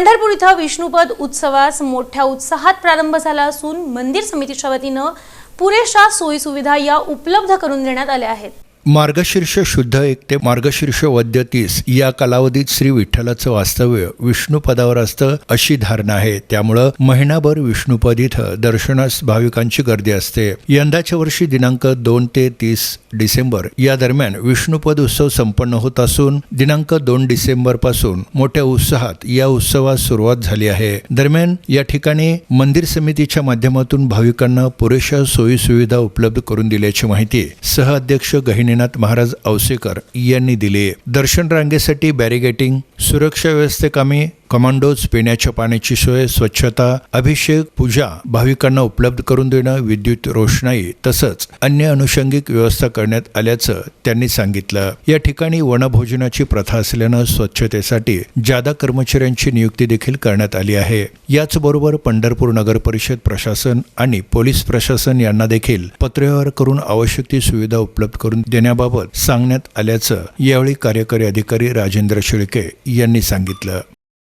पंढरपूर इथं विष्णुपद उत्सवास मोठ्या उत्साहात प्रारंभ झाला असून मंदिर समितीच्या वतीनं पुरेशा सोयीसुविधा या उपलब्ध करून देण्यात आल्या आहेत. मार्गशीर्ष शुद्ध एक ते मार्गशीर्ष वद्य तीस या कालावधीत श्री विठ्ठलाचं वास्तव्य विष्णुपदावर असतं अशी धारणा आहे. त्यामुळं महिनाभर विष्णुपद इथं दर्शनास भाविकांची गर्दी असते. यंदाच्या वर्षी दिनांक दोन ते तीस डिसेंबर या दरम्यान विष्णुपद उत्सव संपन्न होत असून दिनांक दोन डिसेंबरपासून मोठ्या उत्साहात या उत्सवास सुरुवात झाली आहे. दरम्यान या ठिकाणी मंदिर समितीच्या माध्यमातून भाविकांना पुरेशा सोयी सुविधा उपलब्ध करून दिल्याची माहिती सहअध्यक्ष गहिनीनाथ महाराज औसेकर यांनी दिली. दर्शन रांगेसाठी बॅरिगेटिंग सुरक्षा व्यवस्थेकामी कमांडोज पिण्याच्या पाण्याची सोय स्वच्छता अभिषेक पूजा भाविकांना उपलब्ध करून देणं विद्युत रोषणाई तसंच अन्य अनुषंगिक व्यवस्था करण्यात आल्याचं त्यांनी सांगितलं. या ठिकाणी वनभोजनाची प्रथा असल्यानं स्वच्छतेसाठी जादा कर्मचाऱ्यांची नियुक्ती देखील करण्यात आली आहे. याचबरोबर पंढरपूर नगर परिषद प्रशासन आणि पोलीस प्रशासन यांना देखील पत्रव्यवहार करून आवश्यक ती सुविधा उपलब्ध करून देण्याबाबत सांगण्यात आल्याचं यावेळी कार्यकारी अधिकारी राजेंद्र शेळके यांनी सांगितलं.